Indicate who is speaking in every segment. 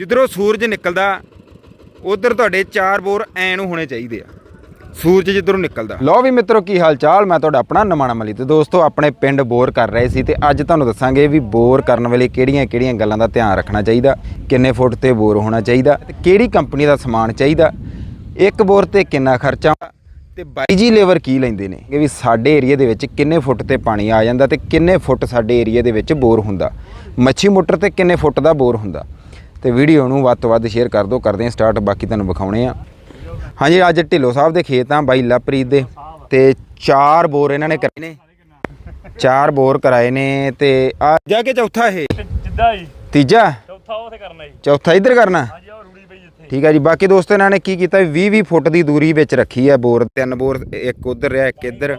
Speaker 1: ਜਿੱਧਰੋਂ ਸੂਰਜ ਨਿਕਲਦਾ, ਉਧਰ ਤੁਹਾਡੇ ਚਾਰ ਬੋਰ ਐ ਨੂੰ ਹੋਣੇ ਚਾਹੀਦੇ ਆ। ਸੂਰਜ ਜਿੱਧਰੋਂ ਨਿਕਲਦਾ। ਲੋ ਵੀ ਮਿੱਤਰੋ, ਕੀ ਹਾਲ ਚਾਲ ਮੈਂ ਤੁਹਾਡਾ ਆਪਣਾ ਨਮਾਣਾ ਮਲੀ ਤੇ ਦੋਸਤੋ, ਆਪਣੇ ਪਿੰਡ ਬੋਰ ਕਰ ਰਹੇ ਸੀ ਤੇ ਅੱਜ ਤੁਹਾਨੂੰ ਦੱਸਾਂਗੇ ਵੀ ਬੋਰ ਕਰਨ ਵੇਲੇ ਕਿਹੜੀਆਂ-ਕਿਹੜੀਆਂ ਗੱਲਾਂ ਦਾ ਧਿਆਨ ਰੱਖਣਾ ਚਾਹੀਦਾ, ਕਿੰਨੇ ਫੁੱਟ ਤੇ ਬੋਰ ਹੋਣਾ ਚਾਹੀਦਾ, ਤੇ ਕਿਹੜੀ ਕੰਪਨੀ ਦਾ ਸਮਾਨ ਚਾਹੀਦਾ, ਇੱਕ ਬੋਰ ਤੇ ਕਿੰਨਾ ਖਰਚਾ ਤੇ ਬਾਈ ਜੀ ਲੇਵਰ ਕੀ ਲੈਂਦੇ ਨੇ? ਕਿ ਵੀ ਸਾਡੇ ਏਰੀਆ ਦੇ ਵਿੱਚ ਕਿੰਨੇ ਫੁੱਟ ਤੇ ਪਾਣੀ ਆ ਜਾਂਦਾ ਤੇ ਕਿੰਨੇ ਫੁੱਟ ਸਾਡੇ ਏਰੀਆ ਦੇ ਵਿੱਚ ਬੋਰ ਹੁੰਦਾ, ਮੱਛੀ ਮੋਟਰ ਤੇ ਕਿੰਨੇ ਫੁੱਟ ਦਾ ਬੋਰ ਹੁੰਦਾ। ਤੇ ਵੀਡੀਓ ਨੂੰ ਵੱਧ ਤੋਂ ਵੱਧ ਸ਼ੇਅਰ ਕਰ ਦਿਓ ਕਰਦੇ ਹਾਂ ਸਟਾਰਟ ਬਾਕੀ ਤੁਹਾਨੂੰ ਵਿਖਾਉਣੇ ਆ। ਹਾਂਜੀ ਅੱਜ ਢਿੱਲੋ ਸਾਹਿਬ ਦੇ ਖੇਤ ਆ ਬਾਈ ਲਵਪ੍ਰੀਤ ਦੇ ਤੇ ਚਾਰ ਬੋਰ ਇਹਨਾਂ ਨੇ ਕਰਾਏ ਨੇ। ਚਾਰ ਬੋਰ ਕਰਾਏ ਨੇ ਤੇ ਆ ਜਾ ਕੇ ਚੌਥਾ ਇਹ।
Speaker 2: ਜਿੱਦਾਂ ਹੀ
Speaker 1: ਤੀਜਾ?
Speaker 2: ਚੌਥਾ ਤੇ ਕਰਨਾ ਜੀ।
Speaker 1: ਚੌਥਾ ਇੱਧਰ ਕਰਨਾ?
Speaker 2: ਹਾਂਜੀ ਉਹ ਰੂੜੀ ਪਈ ਇੱਥੇ।
Speaker 1: ਠੀਕ ਹੈ ਜੀ ਬਾਕੀ ਦੋਸਤੋ ਇਹਨਾਂ ਨੇ ਕੀ ਕੀਤਾ 20 20 ਫੁੱਟ ਦੀ ਦੂਰੀ ਵਿੱਚ ਰੱਖੀ ਹੈ ਬੋਰ ਤਿੰਨ ਬੋਰ ਇੱਕ ਉਧਰ ਰਿਹਾ ਇੱਕ ਇੱਧਰ।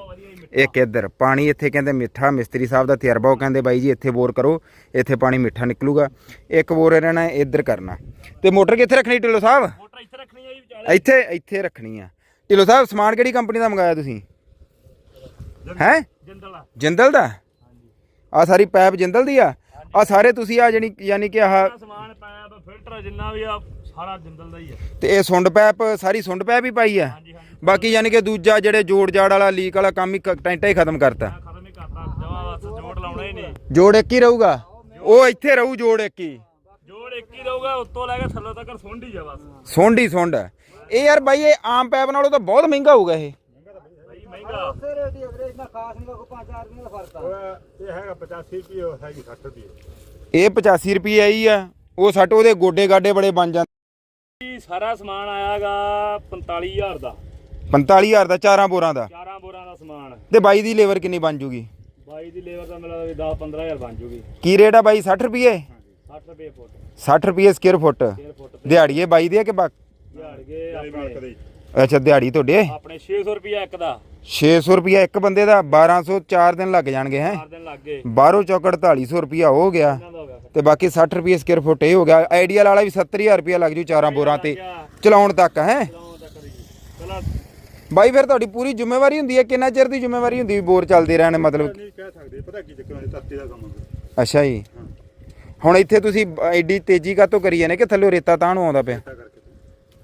Speaker 1: ਇੱਕ ਇੱਧਰ ਪਾਣੀ ਇੱਥੇ ਕਹਿੰਦੇ ਮਿੱਠਾ ਮਿਸਤਰੀ ਸਾਹਿਬ ਦਾ ਤਜਰਬਾ ਉਹ ਕਹਿੰਦੇ ਬਾਈ ਜੀ ਇੱਥੇ ਬੋਰ ਕਰੋ ਇੱਥੇ ਪਾਣੀ ਮਿੱਠਾ ਨਿਕਲੂਗਾ। ਇੱਕ ਬੋਰ ਇਹਨਾਂ ਨੇ ਇੱਧਰ ਕਰਨਾ। ਤੇ ਮੋਟਰ ਕਿੱਥੇ ਰੱਖਣੀ ਢਿੱਲੋ ਸਾਹਿਬ?
Speaker 2: ਮੋਟਰ ਇੱਥੇ ਰੱਖਣੀ ਆ ਜੀ ਵਿਚਾਲੇ।
Speaker 1: ਇੱਥੇ ਇੱਥੇ ਰੱਖਣੀ ਆ। ਢਿੱਲੋ ਸਾਹਿਬ ਸਮਾਨ ਕਿਹੜੀ ਕੰਪਨੀ ਦਾ ਮੰਗਾਇਆ ਤੁਸੀਂ? ਹੈ?
Speaker 2: ਜਿੰਦਲ ਆ।
Speaker 1: ਜਿੰਦਲ ਦਾ? ਆ ਸਾਰੀ ਪਾਈਪ ਜਿੰਦਲ ਦੀ ਆ? ਆ ਸਾਰੇ ਤੁਸੀਂ ਆ ਜਿਹੜੀ ਯਾਨੀ ਕਿ ਆਹ
Speaker 2: ਸਮਾਨ ਪੈਪ ਫਿਲਟਰ ਜਿੰਨਾ ਵੀ ਆ ਸਾਰਾ ਜਿੰਦਲ ਦਾ ਹੀ ਆ
Speaker 1: ਤੇ ਇਹ ਸੁੰਡ ਪੈਪ ਸਾਰੀ ਸੁੰਡ ਪੈਪ ਹੀ ਪਾਈ ਆ
Speaker 2: ਹਾਂਜੀ ਹਾਂਜੀ।
Speaker 1: ਬਾਕੀ ਯਾਨੀ ਕਿ ਦੂਜਾ ਜਿਹੜੇ ਜੋੜ ਜਾੜ ਵਾਲਾ ਲੀਕ ਵਾਲਾ ਕੰਮ ਹੀ ਕ- ਟੈਂਟਾ ਹੀ ਖਤਮ ਕਰਤਾ।
Speaker 2: ਮੈਂ ਖਤਮ ਹੀ ਕਰਤਾ ਜਮਾ ਬਸ ਜੋੜ ਲਾਉਣਾ ਹੀ ਨਹੀਂ।
Speaker 1: ਜੋੜ ਇੱਕ ਹੀ ਰਹੂਗਾ? ਉਹ ਇੱਥੇ ਰਹੂ ਜੋੜ ਇੱਕ ਹੀ।
Speaker 2: ਜੋੜ ਇੱਕ ਹੀ ਰਹੂਗਾ ਉੱਤੋਂ ਲੈ ਕੇ ਥੱਲੇ ਤੱਕ ਸੁੰਡੀ ਆ ਬਸ।
Speaker 1: ਸੁੰਡ ਹੀ ਸੁੰਡ। ਹੈ। ਇਹ ਯਾਰ ਬਾਈ ਇਹ ਆਮ ਪੈਪ ਨਾਲੋਂ ਤਾਂ ਬਹੁਤ ਮਹਿੰਗਾ ਹੋਊਗਾ ਇਹ।
Speaker 2: ਬਈ ਮਹਿੰਗਾ।
Speaker 3: ਇਹ ਹੈਗਾ 85 ਰੁਪਏ ਉਹ ਹੈਗੀ 60 ਰੁਪਏ।
Speaker 1: ਇਹ 85 ਰੁਪਏ ਆਈ ਆ ਉਹ ਸੱਟ ਉਹਦੇ ਗੋਡੇ ਗਾਡੇ ਬੜੇ ਬਣ ਜਾਂਦੇ।
Speaker 2: ਸਾਰਾ ਸਮਾਨ ਆਇਆਗਾ 45000 ਦਾ।
Speaker 1: 45000 ਦਾ ਚਾਰਾਂ ਬੋਰਾਂ ਦਾ?
Speaker 2: ਚਾਰਾਂ ਬੋਰਾਂ ਦਾ ਸਮਾਨ।
Speaker 1: ਤੇ ਬਾਈ ਦੀ ਲੇਬਰ ਕਿੰਨੀ ਬਣ ਜੂਗੀ?
Speaker 2: ਬਾਈ ਦੀ ਲੇਬਰ ਦਾ ਮਿਲਾ 10 15000 ਬਣ ਜੂਗੀ।
Speaker 1: ਕੀ ਰੇਟ ਆ ਬਾਈ 60 ਰੁਪਏ
Speaker 2: 60 ਰੁਪਏ ਫੁੱਟ।
Speaker 1: 60 ਰੁਪਏ ਸਕੁਅਰ ਫੁੱਟ ਦਿਹਾੜੀਏ ਬਾਈ ਦੇ ਆ ਕਿ ਬਾਕ
Speaker 2: ਆਪਣੇ
Speaker 1: ਅੱਛਾ ਦਿਹਾੜੀ ਤੁਹਾਡੇ?
Speaker 2: ਆਪਣੇ 600 ਰੁਪਏ ਇੱਕ ਦਾ।
Speaker 1: 600 ਰੁਪਏ ਇੱਕ ਬੰਦੇ ਦਾ 1200 4 ਦਿਨ ਲੱਗ ਜਾਣਗੇ ਹੈ?
Speaker 2: 4 ਦਿਨ ਲੱਗ ਗਏ।
Speaker 1: ਬਾਹਰੋਂ ਚੌਕੜ 4800 ਰੁਪਿਆ ਹੋ ਗਿਆ।
Speaker 2: ਇਹਨਾਂ ਦਾ ਹੋ ਗਿਆ
Speaker 1: ਤੇ ਬਾਕੀ 60 ਰੁਪਏ ਸਕੁਅਰ ਫੁੱਟ ਇਹ ਹੋ ਗਿਆ। ਆਈਡੀਅਲ ਵਾਲਾ ਵੀ 70000 ਰੁਪਏ ਲੱਗ ਜੂ ਚਾਰਾਂ ਬੋਰਾਂ ਤੇ। ਚਲਾਉਣ ਤੱਕ ਹੈ? ਬਾਈ ਫਿਰ ਤੁਹਾਡੀ ਪੂਰੀ ਜ਼ਿੰਮੇਵਾਰੀ ਹੁੰਦੀ ਹੈ? ਕਿੰਨਾ ਚਿਰ ਦੀ ਜ਼ਿੰਮੇਵਾਰੀ ਹੁੰਦੀ ਵੀ ਬੋਰ ਚੱਲਦੇ ਰਹਿਣ ਮਤਲਬ?
Speaker 3: ਨਹੀਂ ਕਹਿ ਸਕਦੇ। ਪਤਾ ਕੀ ਚੱਕਰ ਹੈ ਤੱਤੇ ਦਾ ਕੰਮ
Speaker 1: ਅੱਛਾ ਜੀ। ਹੁਣ ਇੱਥੇ ਤੁਸੀਂ ਐਡੀ ਤੇਜ਼ੀ ਕਾਤੋਂ ਕਰੀ ਜਾਂਦੇ? ਕਿ ਥੱਲੇ ਰੇਤਾ ਤਾਂ ਨੂੰ ਆਉਂਦਾ ਪਿਆ?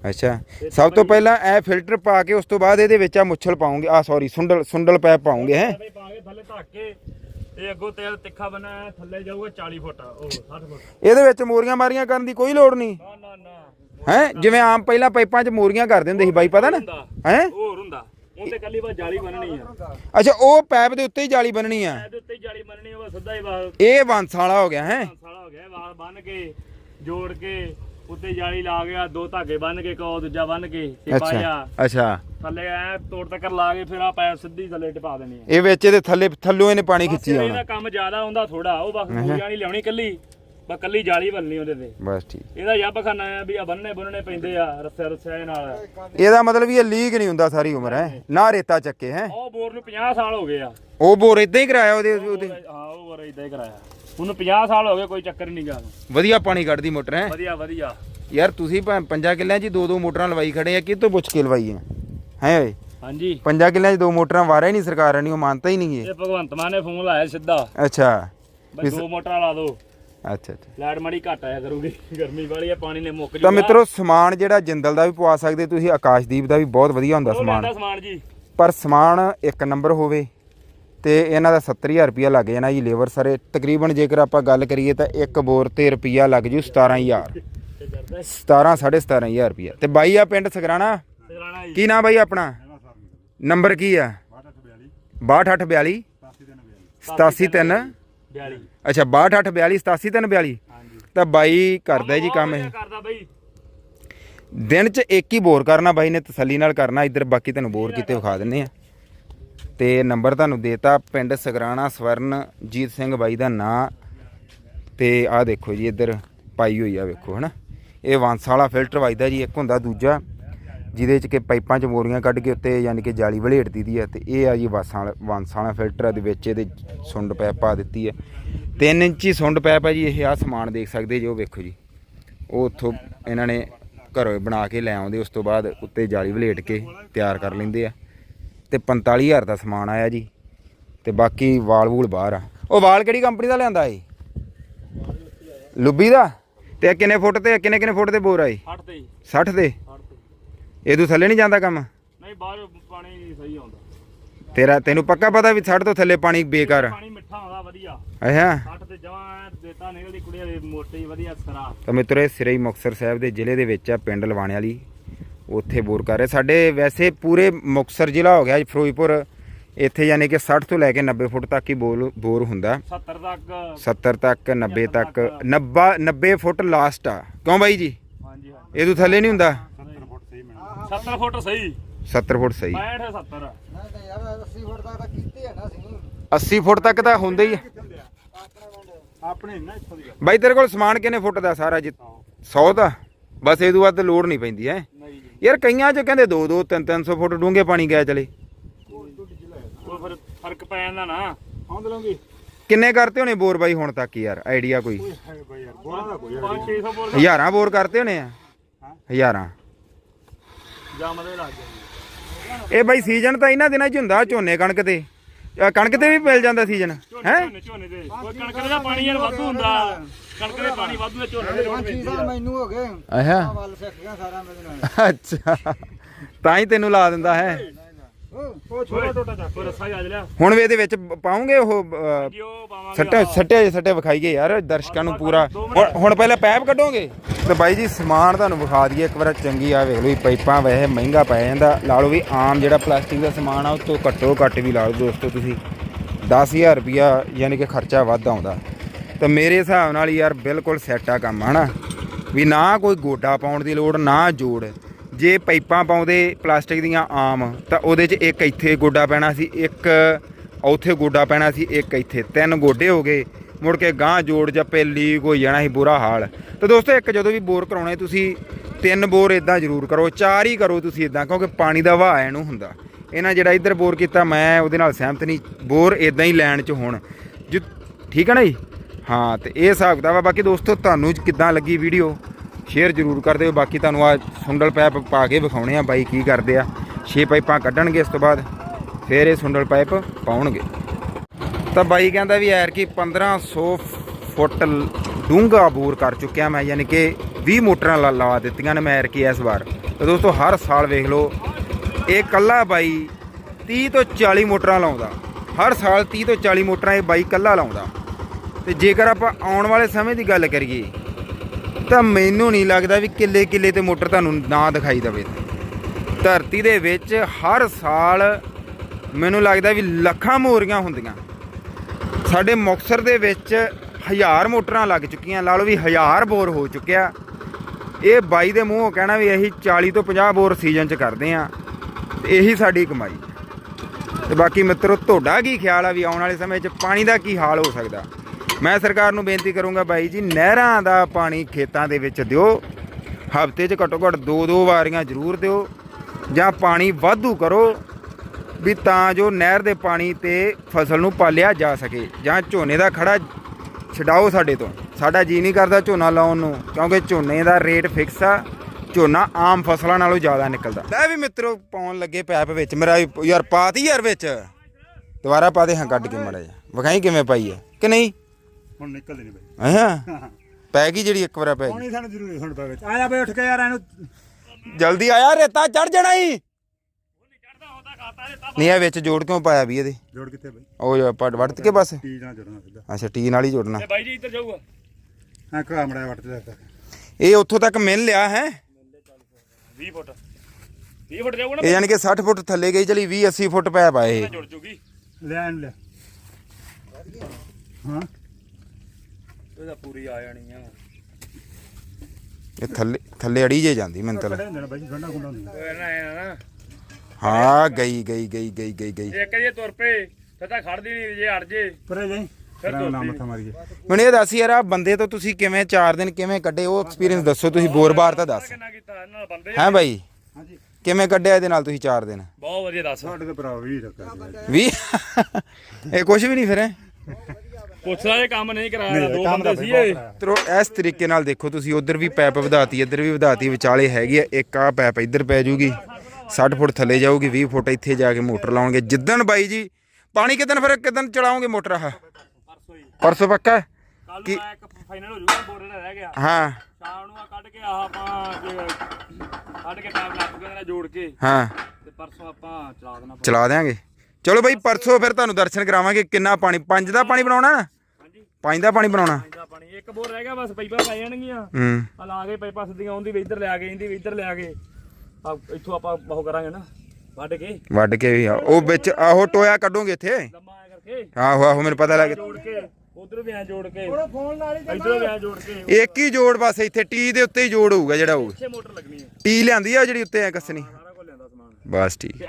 Speaker 1: ਅੱਛਾ। ਸਭ ਤੋਂ ਪਹਿਲਾਂ ਇਹ ਫਿਲਟਰ ਪਾ ਕੇ ਉਸ ਤੋਂ ਬਾਅਦ ਇਹਦੇ ਵਿੱਚ ਆ ਮੁੱਛਲ ਪਾਉਂਗੇ। ਆ ਸੌਰੀ ਸੁੰਡਲ ਸੁੰਡਲ ਪੈਪ ਪਾਉਂਗੇ ਹੈ?
Speaker 2: ਇਹ ਅੱਗੋਂ ਤੇਲ ਤਿੱਖਾ ਬਣਾ ਹੈ, ਥੱਲੇ ਜਾਊਗਾ 40 ਫੁੱਟ ਉਹ 60 ਫੁੱਟ।
Speaker 1: ਇਹਦੇ ਵਿੱਚ ਮੋਰੀਆਂ ਮਾਰੀਆਂ ਕਰਨ ਦੀ ਕੋਈ ਲੋੜ ਨਹੀਂ?
Speaker 2: ਨਾ ਨਾ ਨਾ।
Speaker 1: ਹੈ? ਜਿਵੇਂ ਆਮ ਪਹਿਲਾਂ ਪਾਈਪਾਂ 'ਚ ਮੋਰੀਆਂ ਕਰ ਦਿੰਦੇ ਸੀ ਬਾਈ ਪਤਾ ਨਾ?
Speaker 2: ਹੁੰਦਾ।
Speaker 1: ਹੈ?
Speaker 2: ਹੋਰ ਹੁੰਦਾ। ਉਹ ਤੇ ਕੱਲੀ ਬਸ ਜਾਲੀ ਬੰਨਣੀ ਆ।
Speaker 1: ਅੱਛਾ ਉਹ ਪੈਪ ਦੇ ਉੱਤੇ ਹੀ ਜਾਲੀ ਬੰਨਣੀ ਆ?
Speaker 2: ਇਹਦੇ ਉੱਤੇ ਹੀ ਜਾਲੀ ਬੰਨਣੀ ਆ ਬਸ ਸਿੱਧਾ ਹੀ ਬਸ।
Speaker 1: ਇਹ ਬਾਂਸ ਵਾਲਾ ਹੋ ਗਿਆ ਹੈ?
Speaker 2: ਸਾਲਾ ਹੋ ਗਿਆ ਵਾਲ ਬੰਨ ਕੇ ਜੋੜ ਕੇ ਉੱਤੇ ਜਾਲੀ ਲਾ ਗਿਆ ਦੋ ਧਾਗੇ ਬੰਨ ਕੇ ਕੋ ਦੂਜਾ ਬੰਨ ਕੇ ਤੇ
Speaker 1: ਅੱਛਾ
Speaker 2: ਪਾਇਆ
Speaker 1: ਅੱਛਾ।
Speaker 2: ਥੱਲੇ ਐ ਤੋੜ ਤੱਕ ਲਾ ਕੇ ਫਿਰ ਆ ਪੈਪ ਸਿੱਧੀ ਥੱਲੇ ਟਪਾ ਦੇਣੀ
Speaker 1: ਇਹ ਵਿੱਚ ਇਹਦੇ ਥੱਲੇ ਥੱਲੋਂ ਇਹਨੇ ਪਾਣੀ ਖਿੱਚੀ
Speaker 2: ਇਹਦਾ
Speaker 1: ਆਉਣਾ
Speaker 2: ਕੰਮ ਜ਼ਿਆਦਾ ਹੁੰਦਾ ਥੋੜਾ ਉਹ ਬਸ ਮੂਲੀਆਂ ਨਹੀਂ ਲਿਆਉਣੀ ਕੱਲੀ ਬਸ ਕੱਲੀ ਜਾਲੀ ਬੰਨਣੀ ਉਹਦੇ ਤੇ।
Speaker 1: ਬਸ ਠੀਕ।
Speaker 2: ਇਹਦਾ ਯੱਬ ਖਾਨਾ ਆ ਵੀ ਆ ਬੰਨਣੇ ਬੰਨਣੇ ਪੈਂਦੇ ਆ ਰੱਸਿਆ ਰੱਸਿਆ ਨਾਲ।
Speaker 1: ਇਹਦਾ ਮਤਲਬ ਇਹ ਲੀਕ ਨਹੀਂ ਹੁੰਦਾ ਸਾਰੀ ਉਮਰ ਹੈ? ਨਾ ਰੇਤਾ ਚੱਕੇ ਹੈ?
Speaker 2: ਉਹ ਬੋਰ ਨੂੰ 50 ਸਾਲ ਹੋ ਗਏ ਆ।
Speaker 1: ਉਹ ਬੋਰ ਇਦਾਂ ਹੀ ਕਰਾਇਆ ਉਹਦੇ ਉਹਦੇ
Speaker 2: ਹਾਂ ਉਹ ਬੋਰ ਇਦਾਂ ਹੀ ਕਰਾਇਆ। ਉਹਨੂੰ 50 ਸਾਲ ਹੋ ਗਏ ਕੋਈ ਚੱਕਰ ਨਹੀਂ ਗਾ।
Speaker 1: ਵਧੀਆ ਪਾਣੀ ਕੱਢਦੀ ਮੋਟਰ ਹੈ?
Speaker 2: ਵਧੀਆ ਵਧੀਆ।
Speaker 1: ਯਾਰ ਤੁਸੀਂ ਭਾਵੇਂ ਪੰਜਾਂ ਕਿੱਲਿਆਂ 'ਚ ਹੀ ਦੋ ਦੋ ਮੋਟਰਾਂ ਲਵਾਈ ਖੜੇ ਆ ਕਿਤੋਂ ਪੁੱਛ ਕੇ ਲਵਾਈ ਹੈ ਹੈ ਓਏ?
Speaker 2: ਹਾਂਜੀ।
Speaker 1: ਪੰਜਾਂ ਕਿੱਲਿਆਂ 'ਚ ਦੋ ਮੋਟਰਾਂ ਵਾਰਾ ਹੀ ਨਹੀਂ ਸਰਕਾਰ ਨੇ ਉਹ ਮੰਨਤਾ ਹੀ ਨਹੀਂ
Speaker 2: ਇਹ ਭਗਵੰਤ ਮਾਨ ਨੇ ਫੋਨ ਲਾਇਆ ਸਿੱਧਾ।
Speaker 1: ਅੱਛਾ।
Speaker 2: ਬਈ ਦੋ ਮੋਟਰਾਂ ਲਾ ਦਿਓ
Speaker 1: ਅੱਛਾ ਅੱਛਾ।
Speaker 2: ਲਾਈਟ ਮਾੜੀ ਘੱਟ ਆਇਆ ਕਰੂਗੀ ਗਰਮੀ ਵਾਲੀ ਆ ਪਾਣੀ ਨੇ ਮੁੱਕ
Speaker 1: ਤਾਂ
Speaker 2: ਜੂਗਾ।
Speaker 1: ਮਿੱਤਰੋ ਸਮਾਨ ਜਿਹੜਾ ਜਿੰਦਲ ਦਾ ਵੀ ਪਵਾ ਸਕਦੇ ਤੁਸੀਂ ਆਕਾਸ਼ਦੀਪ ਦਾ ਵੀ ਬਹੁਤ ਵਧੀਆ ਹੁੰਦਾ ਸਮਾਨ।
Speaker 2: ਸਮਾਨ ਜੀ।
Speaker 1: ਪਰ ਸਮਾਨ ਇੱਕ ਨੰਬਰ ਹੋਵੇ ਤੇ ਇਹਨਾਂ ਦਾ 70000 ਰੁਪਿਆ ਲੱਗ ਜਾਣਾ ਜੀ ਲੇਬਰ ਸਾਰੇ। ਤਕਰੀਬਨ ਜੇਕਰ ਆਪਾਂ ਗੱਲ ਕਰੀਏ ਤਾਂ ਇੱਕ ਬੋਰ ਤੇ ਰੁਪਿਆ ਲੱਗ ਜੂ 17000
Speaker 2: ਤੇ ਕਰਦਾ
Speaker 1: 17 17500 ਰੁਪਿਆ ਤੇ ਬਾਈ ਆ ਪਿੰਡ ਸਗਰਾਣਾ? ਕੀ ਨਾਮ ਬਾਈ ਆਪਣਾ? ਨੰਬਰ ਕੀ ਆ? 6242 87342
Speaker 2: 42
Speaker 1: ਅੱਛਾ 6242 87342
Speaker 2: ਹਾਂਜੀ।
Speaker 1: ਤਾਂ ਬਾਈ ਕਰਦਾ ਜੀ ਕੰਮ ਇਹ। ਦਿਨ 'ਚ ਇੱਕ ਹੀ ਬੋਰ ਕਰਨਾ ਬਾਈ ਨੇ ਤਸੱਲੀ ਨਾਲ ਕਰਨਾ। ਇੱਧਰ ਬਾਕੀ ਤੁਹਾਨੂੰ ਬੋਰ ਕੀਤੇ ਵਿਖਾ ਦਿੰਨੇ ਆ। ਤੇ ਨੰਬਰ ਤੁਹਾਨੂੰ ਦੇਤਾ ਪਿੰਡ ਸਗਰਾਣਾ ਸਵਰਨਜੀਤ ਸਿੰਘ ਬਾਈ ਦਾ ਨਾਂ। ਤੇ ਆਹ ਦੇਖੋ ਜੀ ਇੱਧਰ ਪਾਈ ਹੋਈ ਆ ਵੇਖੋ, ਹਨਾ? ਇਹ ਵਾਂਸ ਵਾਲਾ ਫਿਲਟਰ ਵੱਜਦਾ ਜੀ, ਇੱਕ ਹੁੰਦਾ ਦੂਜਾ, ਜਿਹਦੇ 'ਚ ਕਿ ਪਾਈਪਾਂ 'ਚ ਮੋਰੀਆਂ ਕੱਢ ਕੇ ਉੱਤੇ ਯਾਨੀ ਕਿ ਜਾਲੀ ਵਲੇਟ ਦੀ ਆ, ਤੇ ਇਹ ਆ ਜੀ ਵਾਸਾਂ ਵਾਲਾ ਵਾਂਸ ਵਾਲਾ ਫਿਲਟਰ ਆ, ਦੇ ਵਿੱਚ ਇਹਦੇ ਸੁੰਡ ਪੈਪ ਪਾ ਦਿੱਤੀ ਆ। 3 ਇੰਚੀ ਸੁੰਡ ਪੈਪ ਆ ਜੀ, ਇਹ ਆ ਸਮਾਨ ਦੇਖ ਸਕਦੇ ਜੋ ਵੇਖੋ ਜੀ। ਉਹ ਉੱਥੋਂ ਇਹਨਾਂ ਨੇ ਘਰੋਂ ਬਣਾ ਕੇ ਲੈ ਆਉਂਦੇ, ਉਸ ਤੋਂ ਬਾਅਦ ਉੱਤੇ ਜਾਲੀ ਵਲੇਟ ਕੇ ਤਿਆਰ ਕਰ ਲੈਂਦੇ ਆ। ਤੇ 45000 ਦਾ ਸਮਾਨ ਆਇਆ ਜੀ। ਤੇ ਬਾਕੀ ਵਾਲ ਵੂਲ ਬਾਹਰ ਆ। ਉਹ ਵਾਲ ਕਿਹੜੀ ਕੰਪਨੀ ਦਾ ਲਿਆਂਦਾ ਏ ਲੁੱਬੀ ਦਾ? ਤੇ ਕਿੰਨੇ ਫੁੱਟ ਤੇ ਕਿੰਨੇ ਕਿੰਨੇ ਫੁੱਟ ਦੇ ਬੋਰ ਆਏ
Speaker 2: 60 ਤੇ
Speaker 1: 60 ਦੇ?
Speaker 2: 60 ਤੇ
Speaker 1: ਇਹ ਤੋਂ ਥੱਲੇ ਨਹੀਂ ਜਾਂਦਾ ਕੰਮ?
Speaker 2: ਨਹੀਂ ਬਾਹਰ ਪਾਣੀ ਸਹੀ ਆਉਂਦਾ।
Speaker 1: ਤੇਰਾ ਤੈਨੂੰ ਪੱਕਾ ਪਤਾ ਵੀ 60 ਤੋਂ ਥੱਲੇ ਪਾਣੀ ਬੇਕਾਰ ਆ।
Speaker 2: ਪਾਣੀ ਮਿੱਠਾ ਆਉਂਦਾ ਵਧੀਆ।
Speaker 1: ਅੱਛਾ।
Speaker 2: 60 ਤੇ ਜਮਾਂ ਦੇਤਾ ਨਿਕਲਦੀ ਕੁੜੀਆਂ ਦੀ ਮੋਟੀ ਵਧੀਆ ਸਰਾ
Speaker 1: ਤਾਂ ਮਿੱਤਰੋ ਇਹ ਸਿਰਈ ਮੁਕਤਸਰ ਸਾਹਿਬ ਦੇ ਜ਼ਿਲ੍ਹੇ ਦੇ ਵਿੱਚ ਆ ਪਿੰਡ ਲਵਾਣੇ ਵਾਲੀ। ਉੱਥੇ ਬੋਰ ਕਰ ਰਹੇ। ਸਾਡੇ ਵੈਸੇ ਪੂਰੇ ਮੁਕਤਸਰ ਜ਼ਿਲ੍ਹਾ ਹੋ ਗਿਆ ਫਿਰੋਜ਼ਪੁਰ। ਇੱਥੇ ਯਾਨੀ ਕਿ 60 ਤੋਂ ਲੈ ਕੇ 90 ਫੁੱਟ ਤੱਕ ਹੀ ਬੋਰ ਬੋਰ ਹੁੰਦਾ।
Speaker 2: 70 ਤੱਕ
Speaker 1: 70 ਤੱਕ 90 ਤੱਕ। 90 90 ਫੁੱਟ ਲਾਸਟ ਆ। ਕਿਉਂ ਬਾਈ ਜੀ?
Speaker 2: ਹਾਂਜੀ ਹਾਂਜੀ।
Speaker 1: ਇਹ ਤੋਂ ਥੱਲੇ ਨਹੀਂ ਹੁੰਦਾ?
Speaker 3: 70 ਫੁੱਟ ਸਹੀ ਮਿਲਣਾ
Speaker 2: 70 ਫੁੱਟ ਸਹੀ।
Speaker 1: 70 ਫੁੱਟ ਸਹੀ।
Speaker 2: 65 70
Speaker 4: ਨਹੀਂ ਤਾਂ ਯਾਰ 80 ਫੁੱਟ ਤੱਕ ਤਾਂ ਕੀਤੇ ਆ ਨਾ ਅਸੀਂ।
Speaker 1: 80 ਫੁੱਟ ਤੱਕ ਤਾਂ ਹੁੰਦਾ ਹੀ ਆ।
Speaker 3: ਆਪਣੇ ਨਾ ਇੱਥੋਂ ਦੀ
Speaker 1: ਬਾਈ ਤੇਰੇ ਕੋਲ ਸਮਾਨ ਕਿੰਨੇ ਫੁੱਟ ਦਾ ਸਾਰਾ ਜੀ? 100 ਦਾ। ਬਸ ਇਹ ਤੋਂ ਵੱਧ ਲੋੜ ਨਹੀਂ ਪੈਂਦੀ ਹੈ? ਯਾਰ ਕਈਆਂ ਚ ਕਹਿੰਦੇ 2 2 3 300 ਫੁੱਟ ਡੂੰਘੇ ਪਾਣੀ ਗਿਆ ਚਲੇ।
Speaker 2: ਉਹ ਫਿਰ ਫ਼ਰਕ ਪੈ ਜਾਂਦਾ ਨਾ।
Speaker 3: ਆਉਂਦ ਲਵਾਂਗੇ
Speaker 1: ਕਿੰਨੇ ਕਰਤੇ ਹੋਣੇ ਬੋਰ ਬਾਈ ਹੁਣ ਤੱਕ ਯਾਰ ਆਈਡੀਆ ਕੋਈ?
Speaker 3: ਓਏ ਹੈ ਬਾਈ ਯਾਰ ਬੋਲਾਂ ਦਾ ਕੋਈ
Speaker 2: 5 600 ਬੋਲ
Speaker 1: ਹਜ਼ਾਰਾਂ ਬੋਰ ਕਰਤੇ ਹੋਣੇ ਆ।
Speaker 3: ਹਾਂ।
Speaker 1: ਹਜ਼ਾਰਾਂ।
Speaker 2: ਲੱਗ
Speaker 1: ਇਹ ਬਾਈ ਸੀਜ਼ਨ ਤਾਂ ਇਹਨਾਂ ਦਿਨਾਂ 'ਚ ਹੁੰਦਾ ਝੋਨੇ ਕਣਕ ਤੇ। ਅ, ਕਣਕ ਤੇ ਵੀ ਮਿਲ ਜਾਂਦਾ ਸੀਜ਼ਨ ਹੈ?
Speaker 2: ਝੋਨੇ ਝੋਨੇ ਦੇ ਕੋਈ ਕਣਕ ਦਾ ਪਾਣੀ ਯਾਰ ਵਾਧੂ ਹੁੰਦਾ। ਕਣਕ ਦੇ ਪਾਣੀ ਵਾਧੂ ਦਾ ਝੋਨੇ ਦੇ ਲੋੜ
Speaker 4: ਪੰਜ
Speaker 2: ਪੈਂਦੀ
Speaker 4: ਸਾਲ ਮੈਨੂੰ ਹੋ ਗਏ।
Speaker 1: ਅੱਛਾ।
Speaker 4: ਆਹ ਵੱਲ ਸਿੱਖ ਗਿਆ ਸਾਰਾ ਮੇਰੇ ਨਾਲ।
Speaker 1: ਅੱਛਾ। ਤਾਂ ਹੀ ਤੈਨੂੰ ਲਾ ਦਿੰਦਾ ਹੈ।
Speaker 3: ਉਹ ਛੋਟਾ ਟੋਟਾ ਚੱਕ
Speaker 2: ਕੋਈ ਰੱਸਾ ਜਾ ਲਿਆ।
Speaker 1: ਹੁਣ ਵੀ ਇਹਦੇ ਵਿੱਚ ਪਾਉਂਗੇ ਉਹ ਅ,
Speaker 2: ਜੀ ਉਹ ਪਾਵਾਂਗੇ
Speaker 1: ਸੱਟੇ ਸੱਟੇ ਜਿਹੇ ਸੱਟੇ ਵਿਖਾਈਏ ਯਾਰ ਦਰਸ਼ਕਾਂ ਨੂੰ ਪੂਰਾ। ਹੁਣ- ਹੁਣ ਪਹਿਲਾਂ ਪੈਪ ਕੱਢੋਗੇ? ਤੇ ਬਾਈ ਜੀ ਸਮਾਨ ਤੁਹਾਨੂੰ ਵਿਖਾ ਦਈਏ ਇੱਕ ਵਾਰ ਚੰਗੀ ਆ ਵੇਖ ਲਓ ਵੀ ਪਾਈਪਾਂ ਵੈਸੇ ਮਹਿੰਗਾ ਪੈ ਜਾਂਦਾ। ਲਾ ਲਓ ਵੀ ਆਮ ਜਿਹੜਾ ਪਲਾਸਟਿਕ ਦਾ ਸਮਾਨ ਆ ਉਹ ਤੋਂ ਘੱਟੋ ਘੱਟ ਵੀ ਲਾ ਲਓ ਦੋਸਤੋ ਤੁਸੀਂ। 10000 ਰੁਪਿਆ ਯਾਨੀ ਕਿ ਖਰਚਾ ਵੱਧ ਆਉਂਦਾ। ਤੇ ਮੇਰੇ ਹਿਸਾਬ ਨਾਲ ਯਾਰ ਬਿਲਕੁਲ ਸੈੱਟ ਆ ਕੰਮ ਹਨਾ? ਵੀ ਨਾ ਕੋਈ ਗੋਡਾ ਪਾਉਣ ਦੀ ਲੋੜ ਨਾ ਜੋੜ। ਜੇ ਪਾਈਪਾਂ ਪਾਉਂਦੇ ਪਲਾਸਟਿਕ ਦੀਆਂ ਆਮ, ਤਾਂ ਉਹਦੇ 'ਚ ਇੱਕ ਇੱਥੇ ਗੋਡਾ ਪੈਣਾ ਸੀ, ਇੱਕ ਉੱਥੇ ਗੋਡਾ ਪੈਣਾ ਸੀ, ਇੱਕ ਇੱਥੇ। ਤਿੰਨ ਗੋਡੇ ਹੋ ਗਏ। ਮੁੜ ਕੇ ਗਾਂ ਜੋੜ ਜੱਪੇ, ਲੀਕ ਹੋ ਜਾਣਾ ਸੀ, ਬੁਰਾ ਹਾਲ। ਤਾਂ ਦੋਸਤੋ, ਇੱਕ ਜਦੋਂ ਵੀ ਬੋਰ ਕਰਾਉਣੇ, ਤੁਸੀਂ ਤਿੰਨ ਬੋਰ ਇਦਾਂ ਜ਼ਰੂਰ ਕਰੋ, ਚਾਰ ਹੀ ਕਰੋ ਤੁਸੀਂ ਇਦਾਂ ਕਿਉਂਕਿ ਪਾਣੀ ਦਾ ਵਹਾਅ ਇਹਨੂੰ ਹੁੰਦਾ। ਇਹਨਾਂ ਜਿਹੜਾ ਇੱਧਰ ਬੋਰ ਕੀਤਾ, ਮੈਂ ਉਹਦੇ ਨਾਲ ਸਹਿਮਤ ਨਹੀਂ, ਬੋਰ ਇਦਾਂ ਹੀ ਲੈਣ 'ਚ ਹੋਣ। ਜਿ- ਠੀਕ ਹੈ ਨਾ ਜੀ? ਹਾਂ, ਤੇ ਇਹ ਹਿਸਾਬ ਕਿਤਾਬ ਆ। ਬਾਕੀ ਦੋਸਤੋ, ਤੁਹਾਨੂੰ ਕਿੱਦਾਂ ਲੱਗੀ ਵੀਡੀਓ ਸ਼ੇਅਰ ਜ਼ਰੂਰ ਕਰ ਦਿਓ। ਬਾਕੀ ਤੁਹਾਨੂੰ ਆ ਸੁੰਡਲ ਪਾਈਪ ਪਾ ਕੇ ਵਿਖਾਉਣੇ ਆ ਬਾਈ ਕੀ ਕਰਦੇ ਆ। ਛੇ ਪਾਈਪਾਂ ਕੱਢਣਗੇ ਇਸ ਤੋਂ ਬਾਅਦ, ਫਿਰ ਇਹ ਸੁੰਡਲ ਪਾਈਪ ਪਾਉਣਗੇ। ਤਾਂ ਬਾਈ ਕਹਿੰਦਾ ਵੀ ਐਰ ਕੀ 1500 ਫੁੱਟ ਡੂੰਘਾ ਬੋਰ ਕਰ ਚੁੱਕਿਆ ਮੈਂ, ਯਾਨੀ ਕਿ 20 ਮੋਟਰਾਂ ਲਾ- ਲਾ ਦਿੱਤੀਆਂ ਨੇ ਮੈਂ ਐਰ ਕੀ ਇਸ ਵਾਰ। ਤਾਂ ਦੋਸਤੋ, ਹਰ ਸਾਲ ਵੇਖ ਲਓ, ਇਹ ਕੱਲਾ ਬਾਈ 30 ਤੋਂ 40 ਮੋਟਰਾਂ ਲਾਉਂਦਾ। ਹਰ ਸਾਲ 30 ਤੋਂ 40 ਮੋਟਰਾਂ ਇਹ ਬਾਈ ਕੱਲਾ ਲਾਉਂਦਾ। ਤੇ ਜੇਕਰ ਆਪਾਂ ਆਉਣ ਵਾਲੇ ਸਮੇਂ ਦੀ ਗੱਲ ਕਰੀਏ ਤਾਂ ਮੈਨੂੰ ਨਹੀਂ ਲੱਗਦਾ ਵੀ ਕਿੱਲੇ ਕਿੱਲੇ ਤੇ ਮੋਟਰ ਤੁਹਾਨੂੰ ਨਾ ਦਿਖਾਈ ਦੇਵੇ। ਧਰਤੀ ਦੇ ਵਿੱਚ ਹਰ ਸਾਲ ਮੈਨੂੰ ਲੱਗਦਾ ਵੀ ਲੱਖਾਂ ਮੋਰੀਆਂ ਹੁੰਦੀਆਂ। ਸਾਡੇ ਮੁਕਤਸਰ ਦੇ ਵਿੱਚ ਹਜ਼ਾਰ ਮੋਟਰਾਂ ਲੱਗ ਚੁੱਕੀਆਂ, ਲਾ ਲਓ ਵੀ ਹਜ਼ਾਰ ਬੋਰ ਹੋ ਚੁੱਕਿਆ। ਇਹ ਬਾਈ ਦੇ ਮੂੰਹੋਂ ਕਹਿਣਾ ਵੀ ਅਸੀਂ 40 ਤੋਂ 50 ਬੋਰ ਸੀਜ਼ਨ 'ਚ ਕਰਦੇ ਆ ਇਹੀ ਸਾਡੀ ਕਮਾਈ। ਤੇ ਬਾਕੀ ਮਿੱਤਰੋ, ਤੁਹਾਡਾ ਕੀ ਖਿਆਲ ਆ ਵੀ ਆਉਣ ਵਾਲੇ ਸਮੇਂ 'ਚ ਪਾਣੀ ਦਾ ਕੀ ਹਾਲ ਹੋ ਸਕਦਾ? ਮੈਂ ਸਰਕਾਰ ਨੂੰ ਬੇਨਤੀ ਕਰੂੰਗਾ ਬਾਈ ਜੀ, ਨਹਿਰਾਂ ਦਾ ਪਾਣੀ ਖੇਤਾਂ ਦੇ ਵਿੱਚ ਦਿਓ। ਹਫ਼ਤੇ 'ਚ ਘੱਟੋ ਘੱਟ ਦੋ ਦੋ ਵਾਰੀਆਂ ਜ਼ਰੂਰ ਦਿਓ ਜਾਂ ਪਾਣੀ ਵਾਧੂ ਕਰੋ ਵੀ ਤਾਂ ਜੋ ਨਹਿਰ ਦੇ ਪਾਣੀ ਤੇ ਫਸਲ ਨੂੰ ਪਾਲਿਆ ਜਾ ਸਕੇ ਜਾਂ ਝੋਨੇ ਦਾ ਖੜਾ ਛਡਾਓ ਸਾਡੇ ਤੋਂ। ਸਾਡਾ ਜੀ ਨਹੀਂ ਕਰਦਾ ਝੋਨਾ ਲਾਉਣ ਨੂੰ, ਕਿਉਂਕਿ ਝੋਨੇ ਦਾ ਰੇਟ ਫਿਕਸ ਆ, ਝੋਨਾ ਆਮ ਫਸਲਾਂ ਨਾਲੋਂ ਜ਼ਿਆਦਾ ਨਿਕਲਦਾ। ਲੈ ਵੀ ਮਿੱਤਰੋ, ਪਾਉਣ ਲੱਗੇ ਪੈਪ ਵਿੱਚ, ਮੇਰਾ ਵੀ- ਯਾਰ ਪਾਤੀ ਯਾਰ ਵਿੱਚ। ਦੁਬਾਰਾ ਪਾ ਦੇ ਹਾਂ, ਕੱਢ ਕੇ ਮੜਾ ਜਾ ਵਿਖਾਈ ਕਿਵੇਂ ਪਾਈ ਹੈ ਕਿ ਨਹੀਂ?
Speaker 3: ਹੁਣ ਨਿਕਲਦੇ ਨਹੀਂ ਬਾਈ।
Speaker 1: ਹਾਂ? ਪੈ ਗਈ ਜਿਹੜੀ ਇੱਕ ਵਾਰ ਪੈ ਗਈ।
Speaker 3: ਪਾਣੀ ਸਾਨੂੰ ਜ਼ਰੂਰੀ ਹੁਣ ਪੈ ਵਿੱਚ। ਆ ਜਾ ਬਈ ਉੱਠ ਕੇ ਯਾਰ ਇਹਨੂੰ
Speaker 1: ਜਲਦੀ ਆਇਆ ਰੇਤਾ ਚੜ ਜਾਣਾ ਹੀ ਨਹੀਂ ਇਹ ਵਿੱਚ ਜੋੜ ਕਿਉਂ ਪਾਇਆ ਵੀ ਇਹਦੇ?
Speaker 3: ਜੋੜ ਕਿੱਥੇ ਬਾਈ?
Speaker 1: ਉਹ ਪੜ ਵੜਤ ਕੇ ਬਸ।
Speaker 3: ਟੀ ਨਾਲ ਜੋੜਨਾ ਸਿੱਧਾ।
Speaker 1: ਅੱਛਾ ਟੀ ਨਾਲ ਹੀ ਜੋੜਨਾ।
Speaker 2: ਤੇ ਬਾਈ ਜੀ ਇੱਧਰ ਜਾਊਗਾ।
Speaker 3: ਹਾਂ ਕਾ ਮੜਾ ਵੱਟ ਤੇ ਰੱਖ।
Speaker 1: ਇਹ ਉੱਥੋਂ ਤੱਕ ਮਿਲ ਲਿਆ ਹੈ?
Speaker 2: 20 ਫੁੱਟ। 20 ਫੁੱਟ ਜਾਊਗਾ
Speaker 1: ਇਹ ਯਾਨੀ ਕਿ 60 ਫੁੱਟ ਥੱਲੇ ਗਈ ਚਲੀ 20 80 ਫੁੱਟ ਪੈ ਪਾਏ ਇਹ।
Speaker 2: ਜੁੜ ਜੂਗੀ।
Speaker 3: ਲੈ ਇਹਨੂੰ ਲੈ ਹਾਂ।
Speaker 2: ਇਹਦਾ ਪੂਰੀ ਆ ਜਾਣੀ ਆ।
Speaker 1: ਇਹ ਥੱਲੇ ਥੱਲੇ ਅੜੀ ਜੇ ਜਾਂਦੀ ਮੈਨੂੰ ਤਾਂ
Speaker 3: ਖੜੇ
Speaker 1: ਲੱਗ-
Speaker 3: ਹੁੰਦੇ ਨੇ ਬਾਈ ਗੰਡਾ ਗੁੰਡਾ ਹੁੰਦਾ।
Speaker 2: ਉਹ ਨਾ ਐ ਨਾ।
Speaker 1: ਹਾਂ ਗਈ ਗਈ ਗਈ ਗਈ ਗਈ ਗਈ।
Speaker 2: ਇੱਕ ਜੇ ਤੁਰ ਪਏ ਫਿਰ ਤਾਂ ਖੜਦੀ ਨਹੀਂ ਜੇ ਅੜ ਜੇ।
Speaker 3: ਪਰੇ ਜਾਈ।
Speaker 2: ਫਿਰ
Speaker 3: ਫਿਰ
Speaker 2: ਧੋਤੀ।
Speaker 3: ਮੱਥਾ ਮਾਰੀਏ।
Speaker 1: ਮੈਨੂੰ ਇਹ ਦੱਸ ਯਾਰ ਆ ਬੰਦੇ ਤੋਂ ਤੁਸੀਂ ਕਿਵੇਂ 4 ਦਿਨ ਕਿਵੇਂ ਕੱਢੇ? ਉਹ ਐਕਸਪੀਰੀਅੰਸ ਦੱਸੋ ਤੁਸੀਂ ਬੋਰ-ਬਾਰ ਤਾਂ ਦੱਸ।
Speaker 2: ਕਿੰਨਾ ਕੀਤਾ ਇਹਨਾਂ ਨਾਲ ਬੰਦੇ
Speaker 1: ਹੈ ਬਾਈ?
Speaker 3: ਹਾਂਜੀ।
Speaker 1: ਕਿਵੇਂ ਕੱਢਿਆ ਇਹਦੇ ਨਾਲ ਤੁਸੀਂ 4 ਦਿਨ?
Speaker 2: ਬਹੁਤ ਵਧੀਆ ਦੱਸ।
Speaker 3: ਸਾਡੇ ਤੇ ਭਰਾ ਵੀ ਰੱਖਿਆ
Speaker 1: 20 ਇਹ ਕੁਝ ਵੀ ਨਹੀਂ ਫਿਰ ਹੈਂ?
Speaker 2: ਪੁੱਛਦਾ ਇਹ ਕੰਮ ਨਹੀਂ ਕਰਾਇਆ ਦੋ ਬੰਦੇ ਸੀ ਇਹ।
Speaker 1: ਤਰੋ ਇਸ ਤਰੀਕੇ ਨਾਲ ਦੇਖੋ ਤੁਸੀਂ ਉਧਰ ਵੀ ਪੈਪ ਵਧਾਤੀ ਇੱਧਰ ਵੀ ਵਧਾਤੀ ਵਿਚਾਲੇ ਹੈਗੀ ਆ ਇੱਕ ਆ ਪੈਪ ਇੱਧਰ ਪੈ ਜੂਗੀ 60 ਫੁੱਟ ਥੱਲੇ ਜਾਊਗੀ 20 ਫੁੱਟ ਇੱਥੇ ਜਾ ਕੇ ਮੋਟਰ ਲਾਉਣਗੇ। ਜਿੱਦਣ ਬਾਈ ਜੀ ਪਾਣੀ ਕਿਦਨ ਫਿਰ ਕਿਦਨ ਚਲਾਉਂਗੇ ਮੋਟਰ ਆਹ?
Speaker 2: ਪਰਸੋਂ ਹੀ।
Speaker 1: ਪਰਸੋਂ ਪੱਕਾ
Speaker 2: ਕੱਲ
Speaker 1: ਕੀ-
Speaker 2: ਨੂੰ ਇੱਕ ਫਾਈਨਲ ਹੋ ਜੂਗਾ ਬੋਰਡ ਰਹਿ ਗਿਆ।
Speaker 1: ਹਾਂ।
Speaker 2: ਸ਼ਾਮ ਨੂੰ ਆ ਕੱਢ ਕੇ ਆਹ ਆਪਾਂ ਕੱਢ ਕੇ ਟਾਈਮ ਲੱਗ ਗਿਆ ਨਾਲ ਜੋੜ ਕੇ।
Speaker 1: ਹਾਂ।
Speaker 2: ਤੇ ਪਰਸੋਂ ਆਪਾਂ ਚਲਾ ਦੇਣਾ।
Speaker 1: ਚਲਾ ਦਿਆਂਗੇ। ਚਲੋ ਬਈ ਪਰਸੋਂ ਫਿਰ ਤੁਹਾਨੂੰ ਦਰਸ਼ਨ ਕਰਾਵਾਂਗੇ। ਕਿੰਨਾ ਪਾਣੀ? ਪੰਜ ਦਾ ਪਾਣੀ ਬਣਾਉਣਾ? ਨਾ
Speaker 2: ਹਾਂਜੀ।
Speaker 1: ਪੰਜ ਦਾ ਪਾਣੀ ਬਣਾਉਣਾ?
Speaker 2: ਇਹਦਾ ਪਾਣੀ। ਇੱਕ ਬੋਰ ਰਹਿ ਗਿਆ ਬਸ ਪਾਈਪਾਂ ਪੈ ਜਾਣਗੀਆਂ।
Speaker 1: ਹੂੰ।
Speaker 2: ਆ ਲਾ ਕੇ ਪਾਈਪਾਂ ਸਿੱਧੀਆਂ ਆਉਂਦੀ ਵੀ ਇੱਧਰ ਲਿਆ ਕੇ ਇੰਦੀ ਵੀ ਇੱਧਰ ਲਿਆ ਕੇ। ਆ ਇੱਥੋਂ ਆਪਾਂ ਉਹ ਕਰਾਂਗੇ ਨਾ ਵੱਢ ਕੇ।
Speaker 1: ਵੱਢ ਕੇ ਵੀ ਆ ਉਹ ਵਿੱਚ ਆਹੋ ਟੋਇਆ ਕੱਢੋਗੇ ਇੱਥੇ।
Speaker 2: ਲੰਮਾ ਕਰਕੇ।
Speaker 1: ਆਹੋ ਆਹੋ ਮੈਨੂੰ ਪਤਾ ਲੱਗ
Speaker 2: ਜੋੜ ਕੇ ਉਧਰ ਵੀ ਐ ਜੋੜ ਕੇ।
Speaker 4: ਫੋਨ ਨਾਲ ਹੀ
Speaker 2: ਇੱਧਰ ਵੀ ਐ ਜੋੜ ਕੇ।
Speaker 1: ਇੱਕ ਹੀ ਜੋੜ ਬਸ ਇੱਥੇ ਟੀ ਦੇ ਉੱਤੇ ਹੀ ਜੋੜ ਹੋਊਗਾ ਜਿਹੜਾ ਹੋਊਗਾ
Speaker 2: ਪਿੱਛੇ ਮੋਟਰ ਲੱਗਣੀ ਹੈ।
Speaker 1: ਟੀ ਲਿਆਂਦੀ ਆ ਜਿਹੜੀ ਉੱਤੇ ਐ ਕੱਸਣੀ।
Speaker 2: ਸਾਰਾ ਕੁਝ ਲੈਂਦਾ ਸਮਾਨ।
Speaker 1: ਬਸ ਠੀਕ।